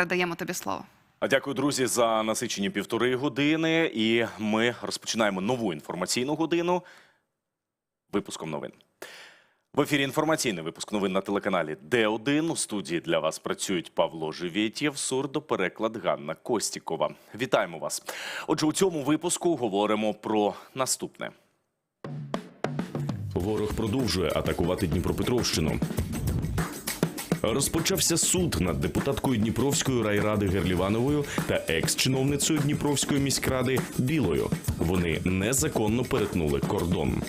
передаємо тобі слово. А дякую, друзі, за насичені півтори години. І ми розпочинаємо нову інформаційну годину випуском новин. В ефірі інформаційний випуск новин на телеканалі Д1. У студії для вас працюють Павло Живєтєв, сурдопереклад Ганна Костікова. Вітаємо вас. Отже, у цьому випуску говоримо про наступне. Ворог продовжує атакувати Дніпропетровщину. Розпочався суд над депутаткою Дніпровської райради Герлівановою та екс-чиновницею Дніпровської міськради Білою. Вони незаконно перетнули кордон.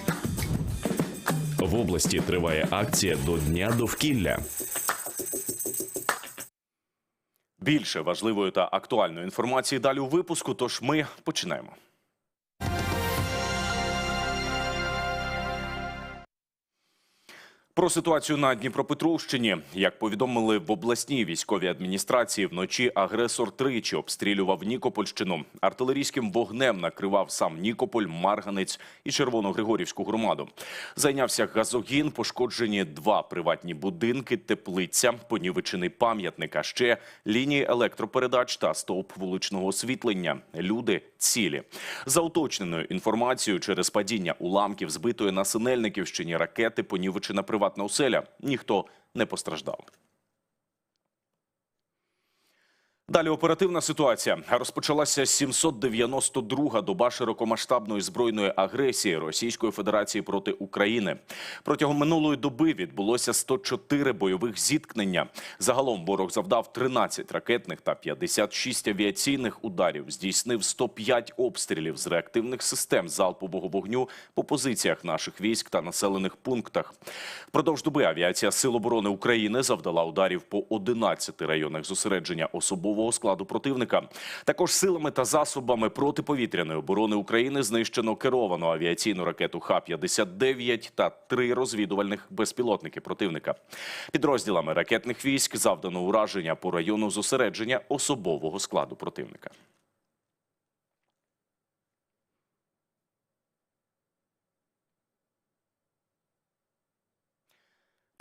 В області триває акція до Дня довкілля. Більше важливої та актуальної інформації далі у випуску. Тож ми починаємо. Про ситуацію на Дніпропетровщині, як повідомили в обласній військовій адміністрації, вночі агресор тричі обстрілював Нікопольщину. Артилерійським вогнем накривав сам Нікополь, Марганець і Червоногригорівську громаду. Зайнявся газогін, пошкоджені два приватні будинки, теплиця, понівечений пам'ятник, а ще лінії електропередач та стовп вуличного освітлення. Люди цілі. За уточненою інформацією, через падіння уламків збитої на Синельниківщині ракети понівечена приватна оселя. Ніхто не постраждав. Далі оперативна ситуація. Розпочалася 792-га доба широкомасштабної збройної агресії Російської Федерації проти України. Протягом минулої доби відбулося 104 бойових зіткнення. Загалом ворог завдав 13 ракетних та 56 авіаційних ударів, здійснив 105 обстрілів з реактивних систем залпового вогню по позиціях наших військ та населених пунктах. Впродовж доби авіація Сил оборони України завдала ударів по 11 районах зосередження особового складу противника. Також силами та засобами протиповітряної оборони України знищено керовану авіаційну ракету Х-59 та три розвідувальних безпілотники противника. Підрозділами ракетних військ завдано ураження по району зосередження особового складу противника.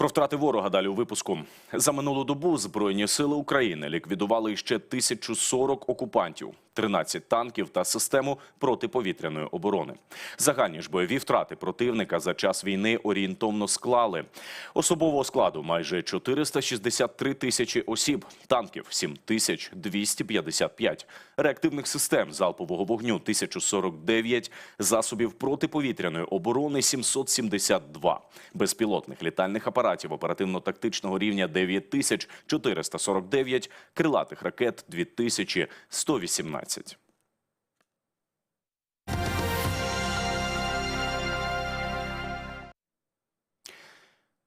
Про втрати ворога далі у випуску. За минулу добу Збройні сили України ліквідували ще 1040 окупантів, 13 танків та систему протиповітряної оборони. Загальні ж бойові втрати противника за час війни орієнтовно склали. Особового складу майже 463 тисячі осіб, танків 7255, реактивних систем залпового вогню 1049, засобів протиповітряної оборони 772, безпілотних літальних апаратів оперативно-тактичного рівня 9449, крилатих ракет 2118.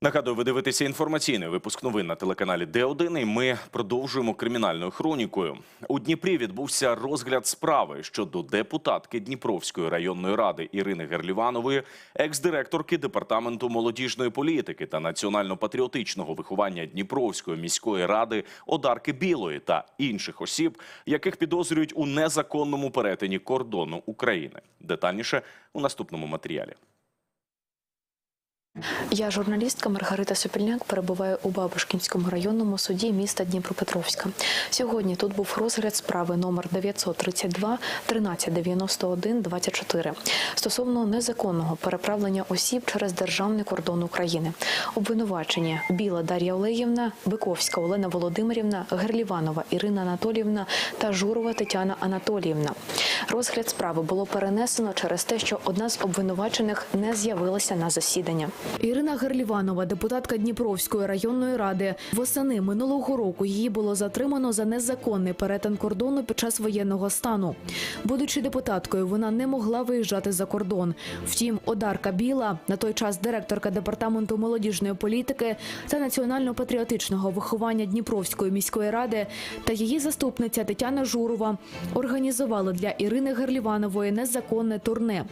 Нагадую, ви дивитеся інформаційний випуск новин на телеканалі Д1, і ми продовжуємо кримінальною хронікою. У Дніпрі відбувся розгляд справи щодо депутатки Дніпровської районної ради Ірини Герліванової, екс-директорки департаменту молодіжної політики та національно-патріотичного виховання Дніпровської міської ради Одарки Білої та інших осіб, яких підозрюють у незаконному перетині кордону України. Детальніше у наступному матеріалі. Я журналістка Маргарита Сопільняк перебуваю у Бабушкінському районному суді міста Дніпропетровська. Сьогодні тут був розгляд справи номер 932 1391 24 стосовно незаконного переправлення осіб через державний кордон України. Обвинувачення Біла Дар'я Олегівна, Биковська Олена Володимирівна, Герліванова Ірина Анатоліївна та Журова Тетяна Анатоліївна. Розгляд справи було перенесено через те, що одна з обвинувачених не з'явилася на засідання. Ірина Герліванова, депутатка Дніпровської районної ради, восени минулого року її було затримано за незаконний перетин кордону під час воєнного стану. Будучи депутаткою, вона не могла виїжджати за кордон. Втім, Одарка Біла, на той час директорка департаменту молодіжної політики та національно-патріотичного виховання Дніпровської міської ради та її заступниця Тетяна Журова організували для Ірини Герліванової незаконне турне.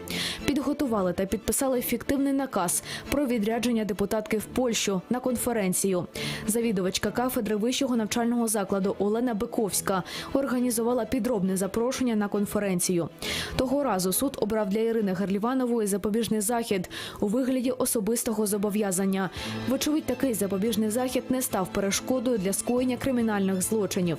Підготували та підписали фіктивний наказ про про відрядження депутатки в Польщу на конференцію. Завідувачка кафедри вищого навчального закладу Олена Биковська організувала підробне запрошення на конференцію. Того разу суд обрав для Ірини Герліванової запобіжний захід у вигляді особистого зобов'язання. Вочевидь, такий запобіжний захід не став перешкодою для скоєння кримінальних злочинів.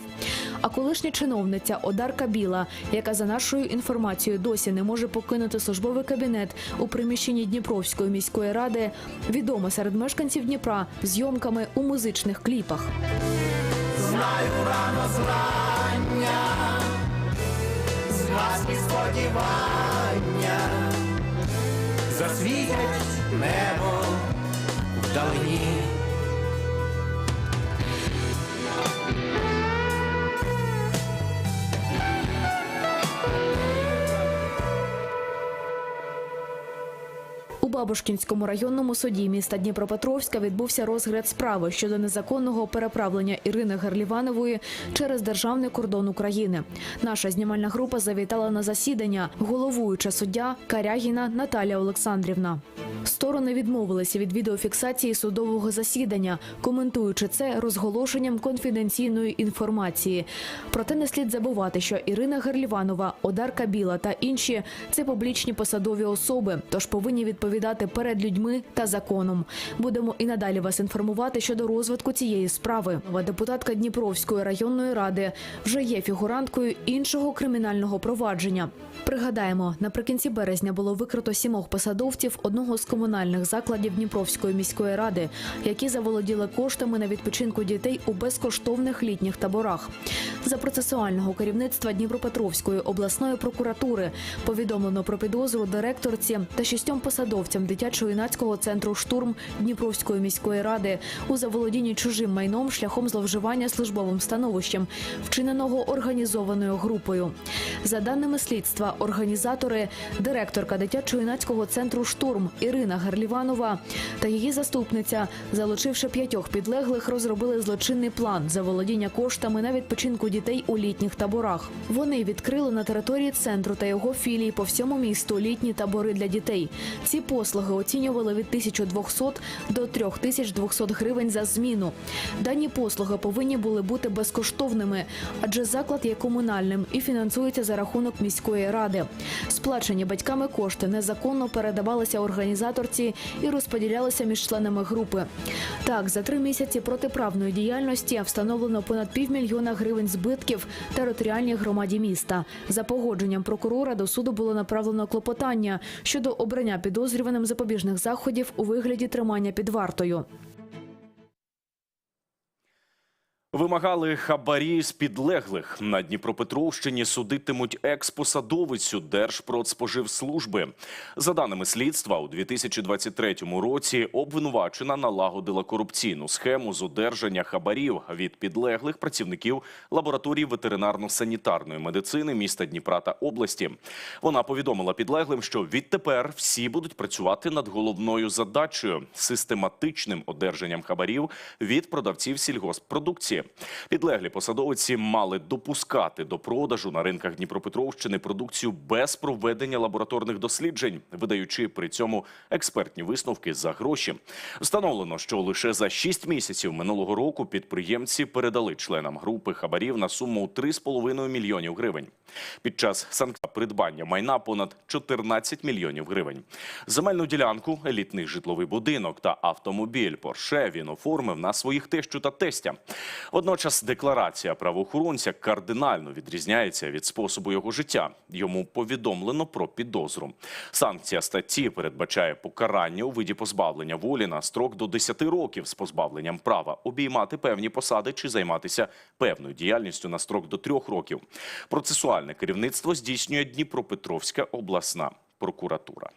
А колишня чиновниця Одарка Біла, яка за нашою інформацією досі не може покинути службовий кабінет у приміщенні Дніпровської міської ради, відома серед мешканців Дніпра зйомками у музичних кліпах. Знаю рано зрання, згасні сподівання, засвітять небо вдалині. Бабушкінському районному суді міста Дніпропетровська відбувся розгляд справи щодо незаконного переправлення Ірини Герліванової через державний кордон України. Наша знімальна група завітала на засідання. Головуюча суддя Карягіна Наталія Олександрівна. Сторони відмовилися від відеофіксації судового засідання, коментуючи це розголошенням конфіденційної інформації. Проте не слід забувати, що Ірина Герліванова, Одарка Біла та інші це публічні посадові особи, тож повинні відповідати перед людьми та законом. Будемо і надалі вас інформувати щодо розвитку цієї справи. Нова депутатка Дніпровської районної ради вже є фігуранткою іншого кримінального провадження. Пригадаємо, наприкінці березня було викрито сімох посадовців одного з комунальних закладів Дніпровської міської ради, які заволоділи коштами на відпочинку дітей у безкоштовних літніх таборах. За процесуального керівництва Дніпропетровської обласної прокуратури повідомлено про підозру директорці та шістьом посадовцям дитячо-юнацького центру штурм Дніпровської міської ради у заволодінні чужим майном шляхом зловживання службовим становищем, вчиненого організованою групою. За даними слідства, організатори, директорка дитячо-юнацького центру штурм Ірина Герліванова та її заступниця, залучивши п'ятьох підлеглих, розробили злочинний план заволодіння коштами на відпочинку дітей у літніх таборах. Вони відкрили на території центру та його філії по всьому місту літні табори для дітей. Ці послуги оцінювали від 1200 до 3200 гривень за зміну. Дані послуги повинні були бути безкоштовними, адже заклад є комунальним і фінансується за рахунок міської ради. Сплачені батьками кошти незаконно передавалися організаторці і розподілялися між членами групи. Так, за три місяці протиправної діяльності встановлено понад півмільйона гривень збитків територіальній громаді міста. За погодженням прокурора до суду було направлено клопотання щодо обрання підозрюваним запобіжних заходів у вигляді тримання під вартою. Вимагали хабарі з підлеглих. На Дніпропетровщині судитимуть експосадовицю Держпродспоживслужби. За даними слідства, у 2023 році обвинувачена налагодила корупційну схему з одержання хабарів від підлеглих працівників лабораторії ветеринарно-санітарної медицини міста Дніпра та області. Вона повідомила підлеглим, що відтепер всі будуть працювати над головною задачею систематичним одержанням хабарів від продавців сільгосппродукції. Підлеглі посадовиці мали допускати до продажу на ринках Дніпропетровщини продукцію без проведення лабораторних досліджень, видаючи при цьому експертні висновки за гроші. Встановлено, що лише за 6 місяців минулого року підприємці передали членам групи хабарів на суму 3,5 мільйонів гривень. Під час санкта придбання майна понад 14 мільйонів гривень. Земельну ділянку, елітний житловий будинок та автомобіль Порше він оформив на своїх тещу та тестя. Водночас декларація правоохоронця кардинально відрізняється від способу його життя. Йому повідомлено про підозру. Санкція статті передбачає покарання у виді позбавлення волі на строк до 10 років з позбавленням права обіймати певні посади чи займатися певною діяльністю на строк до 3 років. Процесуальне керівництво здійснює Дніпропетровська обласна прокуратура.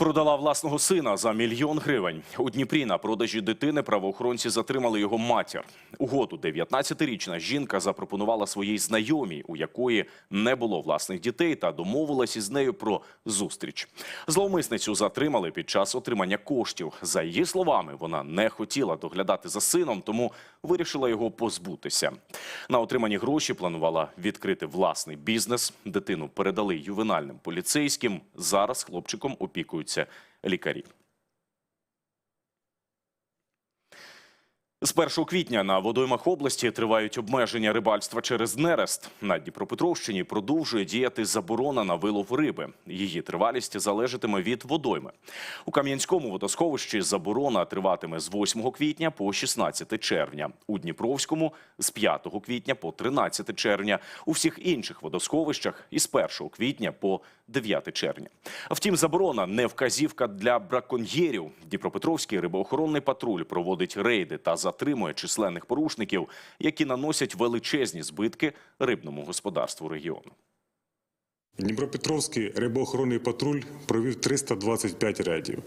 Продала власного сина за мільйон гривень. У Дніпрі на продажі дитини правоохоронці затримали його матір. Угоду 19-річна жінка запропонувала своїй знайомій, у якої не було власних дітей, та домовилась із нею про зустріч. Зловмисницю затримали під час отримання коштів. За її словами, вона не хотіла доглядати за сином, тому вирішила його позбутися. На отримані гроші планувала відкрити власний бізнес. Дитину передали ювенальним поліцейським. Зараз хлопчиком опікуються лікарі. З 1 квітня на водоймах області тривають обмеження рибальства через нерест. На Дніпропетровщині продовжує діяти заборона на вилов риби. Її тривалість залежатиме від водойми. У Кам'янському водосховищі заборона триватиме з 8 квітня по 16 червня. У Дніпровському з 5 квітня по 13 червня. У всіх інших водосховищах із 1 квітня по 9 червня. Втім, заборона не вказівка для браконьєрів. Дніпропетровський рибоохоронний патруль проводить рейди та затримує численних порушників, які наносять величезні збитки рибному господарству регіону. Дніпропетровський рибоохоронний патруль провів 325 рейдів.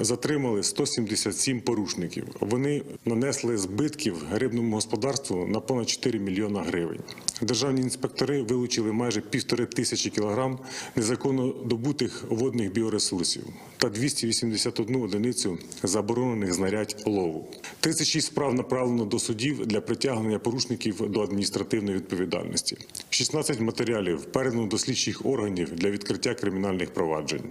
Затримали 177 порушників. Вони нанесли збитків рибному господарству на понад 4 мільйона гривень. Державні інспектори вилучили майже півтори тисячі кілограм незаконно добутих водних біоресурсів та 281 одиницю заборонених знарядь лову. 36 справ направлено до судів для притягнення порушників до адміністративної відповідальності. 16 матеріалів передано до слідчих органів для відкриття кримінальних проваджень.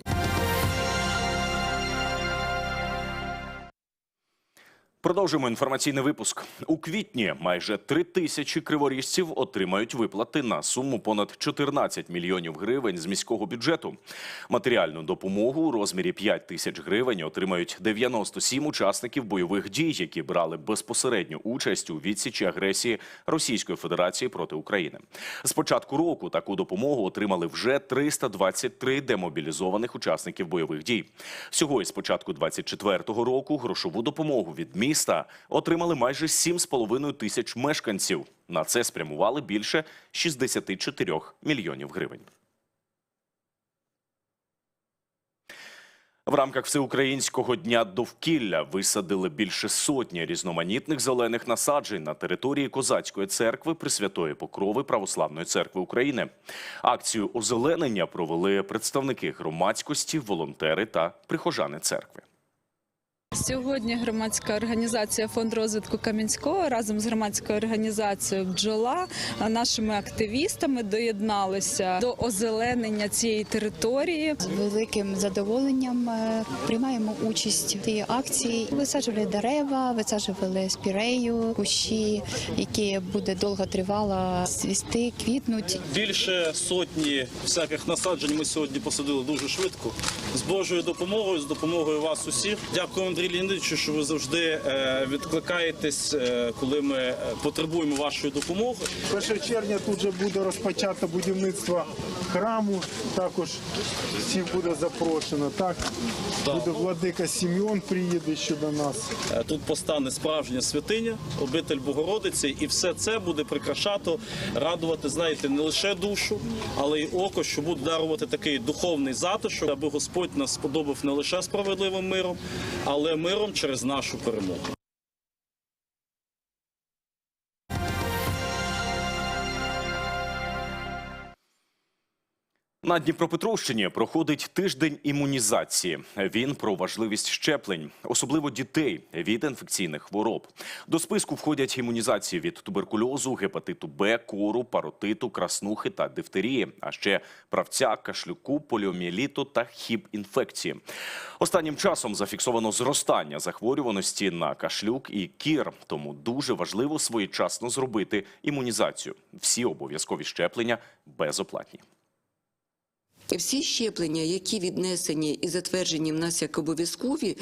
Продовжуємо інформаційний випуск. У квітні майже три тисячі криворіжців отримають виплати на суму понад 14 мільйонів гривень з міського бюджету. Матеріальну допомогу у розмірі 5 тисяч гривень отримають 97 учасників бойових дій, які брали безпосередню участь у відсічі агресії Російської Федерації проти України. З початку року таку допомогу отримали вже 323 демобілізованих учасників бойових дій. Всього із початку 24-го року грошову допомогу від міста отримали майже 7,5 тисяч мешканців. На це спрямували більше 64 мільйонів гривень. В рамках всеукраїнського дня довкілля висадили більше сотні різноманітних зелених насаджень на території Козацької церкви Пресвятої Покрови Православної церкви України. Акцію озеленення провели представники громадськості, волонтери та прихожани церкви. Сьогодні громадська організація Фонд розвитку Кам'янського разом з громадською організацією Бджола нашими активістами доєдналися до озеленення цієї території. З великим задоволенням е, приймаємо участь в цій акції. Висаджували дерева, висаджували спірею, кущі, які буде довго тривало свісти, квітнуть. Більше сотні всяких насаджень ми сьогодні посадили дуже швидко. З Божою допомогою, з допомогою вас усіх. Дякую, Андрій Леонідовичу, що ви завжди е, відкликаєтесь, е, коли ми е, потребуємо вашої допомоги. 1 червня тут же буде розпочато будівництво храму. Також всіх буде запрошено. Так буде владика Сім'он приїде ще до нас. Тут постане справжня святиня, обитель Богородиці, і все це буде прикрашати, радувати, знаєте, не лише душу, але й око, що буде дарувати такий духовний затишок, аби Господь нас сподобав не лише справедливим миром, але миром через нашу перемогу. На Дніпропетровщині проходить тиждень імунізації. Він про важливість щеплень, особливо дітей від інфекційних хвороб. До списку входять імунізації від туберкульозу, гепатиту Б, кору, паротиту, краснухи та дифтерії, а ще правця, кашлюку, поліоміеліту та хіб-інфекції. Останнім часом зафіксовано зростання захворюваності на кашлюк і кір, тому дуже важливо своєчасно зробити імунізацію. Всі обов'язкові щеплення безоплатні. Всі щеплення, які віднесені і затверджені в нас як обов'язкові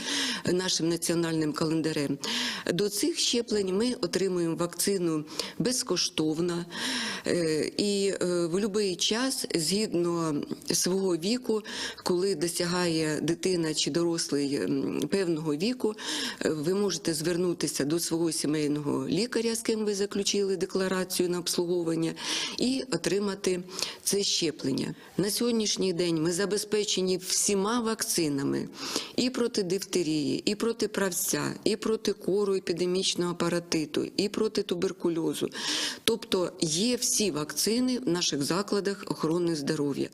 нашим національним календарем, до цих щеплень ми отримуємо вакцину безкоштовно е, і е, в будь-який час, згідно свого віку, коли досягає дитина чи дорослий певного віку, е, ви можете звернутися до свого сімейного лікаря, з ким ви заключили декларацію на обслуговування, і отримати це щеплення. На сьогоднішній сьогоднішній день ми забезпечені всіма вакцинами і проти дифтерії, і проти правця, і проти кору епідемічного паратиту, і проти туберкульозу. Тобто є всі вакцини в наших закладах охорони здоров'я.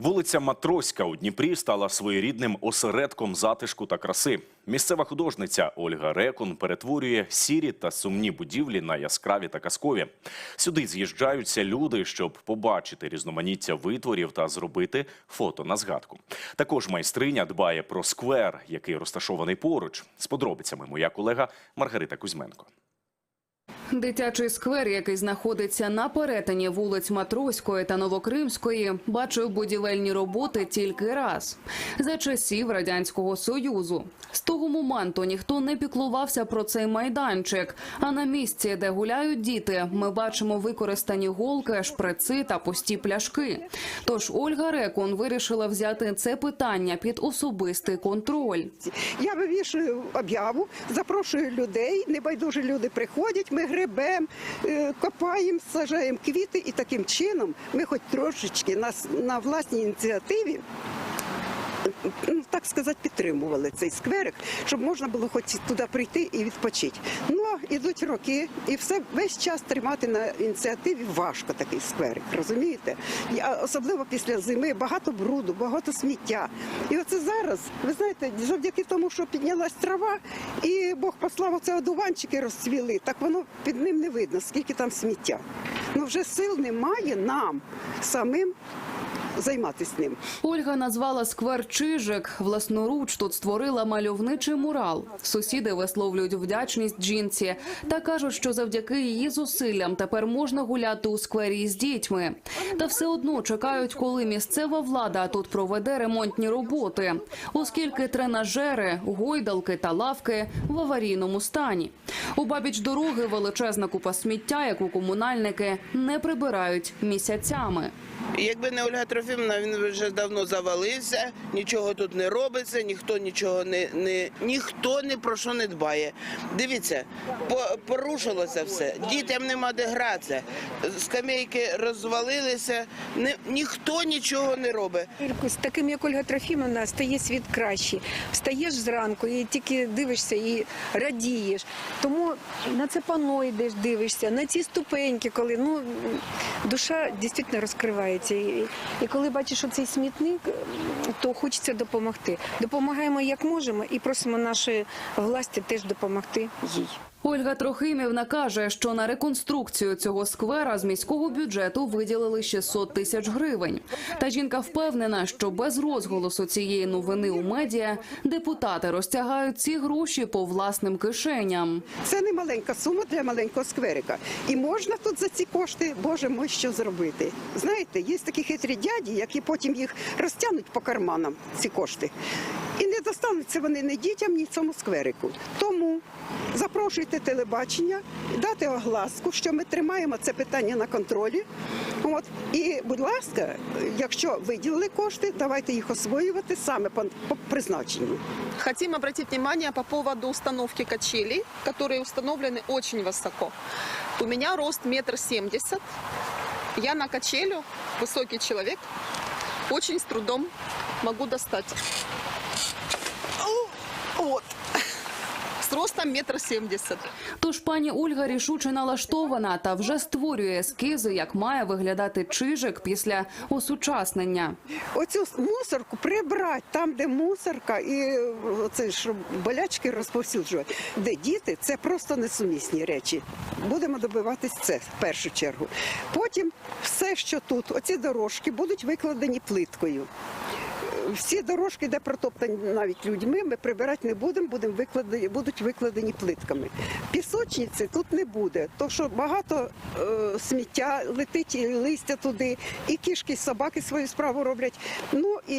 Вулиця Матроська у Дніпрі стала своєрідним осередком затишку та краси. Місцева художниця Ольга Рекун перетворює сірі та сумні будівлі на яскраві та казкові. Сюди з'їжджаються люди, щоб побачити різноманіття витворів та зробити фото на згадку. Також майстриня дбає про сквер, який розташований поруч. З подробицями моя колега Маргарита Кузьменко. Дитячий сквер, який знаходиться на перетині вулиць Матроської та Новокримської, бачив будівельні роботи тільки раз за часів радянського союзу. З того моменту ніхто не піклувався про цей майданчик. А на місці, де гуляють діти, ми бачимо використані голки, шприци та пусті пляшки. Тож Ольга Рекун вирішила взяти це питання під особистий контроль. Я вивішую об'яву, запрошую людей. Небайдужі люди приходять. Ми гребемо, е, копаємо, сажаємо квіти, і таким чином ми, хоч трошечки нас на власній ініціативі. Ну, Так сказати, підтримували цей скверик, щоб можна було хоч туди прийти і відпочити. Ну, ідуть роки, і все весь час тримати на ініціативі важко такий скверик, розумієте? Особливо після зими багато бруду, багато сміття. І оце зараз, ви знаєте, завдяки тому, що піднялась трава, і Бог послав оце одуванчики розцвіли, так воно під ним не видно, скільки там сміття. Ну вже сил немає нам самим займатися ним. Ольга назвала сквер Чижик. Власноруч тут створила мальовничий мурал. Сусіди висловлюють вдячність жінці та кажуть, що завдяки її зусиллям тепер можна гуляти у сквері із дітьми. Та все одно чекають, коли місцева влада тут проведе ремонтні роботи, оскільки тренажери, гойдалки та лавки в аварійному стані. У бабіч дороги величезна купа сміття, яку комунальники не прибирають місяцями. Якби не Ольга Трофімовна, він вже давно завалився, нічого тут не робиться, ніхто нічого не, не ніхто ні про що не дбає. Дивіться, по, порушилося все. Дітям нема де гратися. Скамейки розвалилися, ні, ніхто нічого не робить. З таким, як Ольга Трофімовна, стає світ кращий. Встаєш зранку і тільки дивишся і радієш. Тому на це пано йдеш, дивишся, на ці ступеньки, коли ну душа дійсно розкривається. І, і коли бачиш оцей смітник, то хочеться допомогти. Допомагаємо як можемо і просимо нашої власті теж допомогти їй. Ольга Трохимівна каже, що на реконструкцію цього сквера з міського бюджету виділили 600 тисяч гривень. Та жінка впевнена, що без розголосу цієї новини у медіа депутати розтягають ці гроші по власним кишеням. Це не маленька сума для маленького скверика. І можна тут за ці кошти, боже мой, що зробити. Знаєте, є такі хитрі дяді, які потім їх розтягнуть по карманам, ці кошти. І не достануться вони ні дітям, ні цьому скверику. Тому запрошуйте телебачення, дати огласку, що ми тримаємо це питання на контролі. От. І, будь ласка, якщо виділили кошти, давайте їх освоювати саме по, по призначенню. Хотим обратить внимание по поводу установки качелей, которые установлены очень высоко. У меня рост метр семьдесят. Я на качелю, высокий человек, очень с трудом могу достать. С ростом метр семьдесят. Тож пані Ольга рішуче налаштована та вже створює ескізи, як має виглядати чижик після осучаснення. Оцю мусорку прибрати там, де мусорка, і це ж болячки розповсюджувати, де діти, це просто несумісні речі. Будемо добиватись це в першу чергу. Потім все, що тут, оці дорожки, будуть викладені плиткою. Всі дорожки, де протоптані навіть людьми, ми прибирати не будемо, будемо викладені, будуть викладені плитками. Пісочниці тут не буде, тому що багато е, сміття летить і листя туди, і кішки, і собаки свою справу роблять. Ну і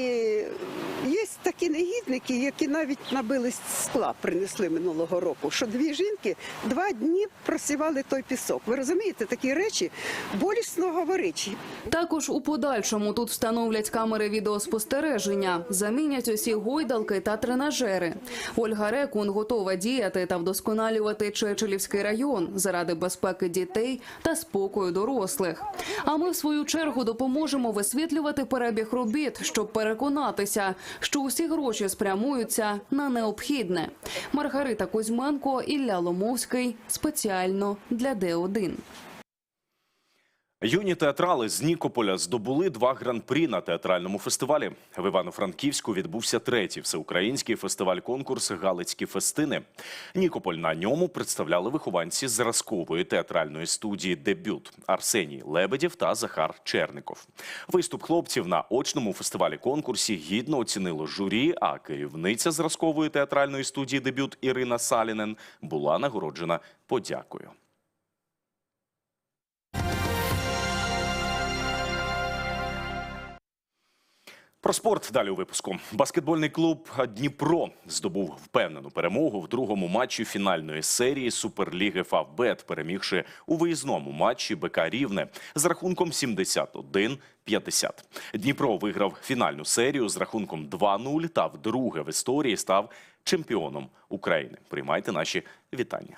є такі негідники, які навіть набили скла, принесли минулого року, що дві жінки два дні просівали той пісок. Ви розумієте, такі речі болісно говорити. Також у подальшому тут встановлять камери відеоспостереження, замінять усі гойдалки та тренажери. Ольга Рекун готова діяти та вдосконалювати Чечелівський район заради безпеки дітей та спокою дорослих. А ми, в свою чергу, допоможемо висвітлювати перебіг робіт, щоб переконатися, що усі гроші спрямуються на необхідне. Маргарита Кузьменко, Ілля Ломовський спеціально для Д1. Юні театрали з Нікополя здобули два гран-прі на театральному фестивалі. В Івано-Франківську відбувся третій всеукраїнський фестиваль-конкурс Галицькі фестини. Нікополь на ньому представляли вихованці зразкової театральної студії Дебют Арсеній Лебедєв та Захар Черников. Виступ хлопців на очному фестивалі-конкурсі гідно оцінило журі. А керівниця зразкової театральної студії Дебют Ірина Салінен була нагороджена подякою. Про спорт далі у випуску. Баскетбольний клуб Дніпро здобув впевнену перемогу в другому матчі фінальної серії Суперліги Фавбет, перемігши у виїзному матчі БК Рівне з рахунком 71-50. Дніпро виграв фінальну серію з рахунком 2-0 та вдруге в історії став чемпіоном України. Приймайте наші вітання.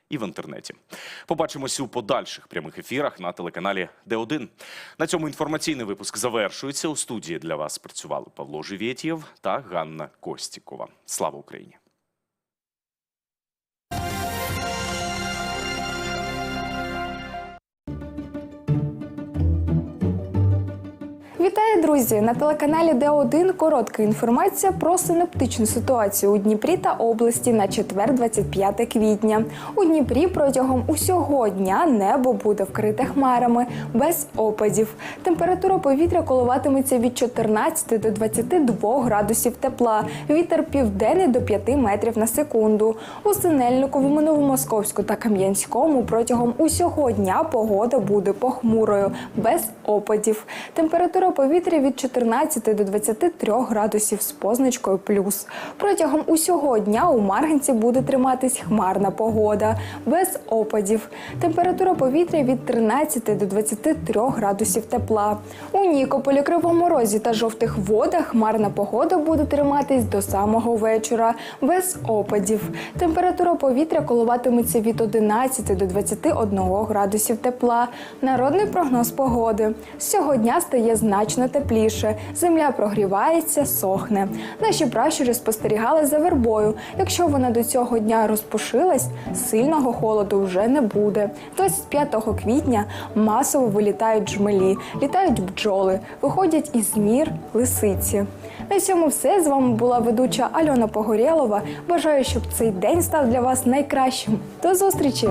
і в інтернеті. Побачимось у подальших прямих ефірах на телеканалі Д1. На цьому інформаційний випуск завершується. У студії для вас працювали Павло Живєтєв та Ганна Костікова. Слава Україні! Вітаю, друзі! На телеканалі Д1 коротка інформація про синоптичну ситуацію у Дніпрі та області на четвер, 25 квітня. У Дніпрі протягом усього дня небо буде вкрите хмарами без опадів. Температура повітря коливатиметься від 14 до 22 градусів тепла. Вітер південний до 5 метрів на секунду. У Синельникові, Новомосковську та Кам'янському протягом усього дня погода буде похмурою без опадів. Температура повітря від 14 до 23 градусів з позначкою плюс. Протягом усього дня у Марганці буде триматись хмарна погода без опадів. Температура повітря від 13 до 23 градусів тепла. У Нікополі, Кривому Розі та жовтих водах хмарна погода буде триматись до самого вечора без опадів. Температура повітря коливатиметься від 11 до 21 градусів тепла. Народний прогноз погоди. З цього дня стає значно тепліше. Земля прогрівається, сохне. Наші пращури спостерігали за вербою. Якщо вона до цього дня розпушилась, сильного холоду вже не буде. 25 квітня масово вилітають жмелі, літають бджоли, виходять із нір лисиці. На цьому все з вами була ведуча Альона Погорєлова. Бажаю, щоб цей день став для вас найкращим. До зустрічі!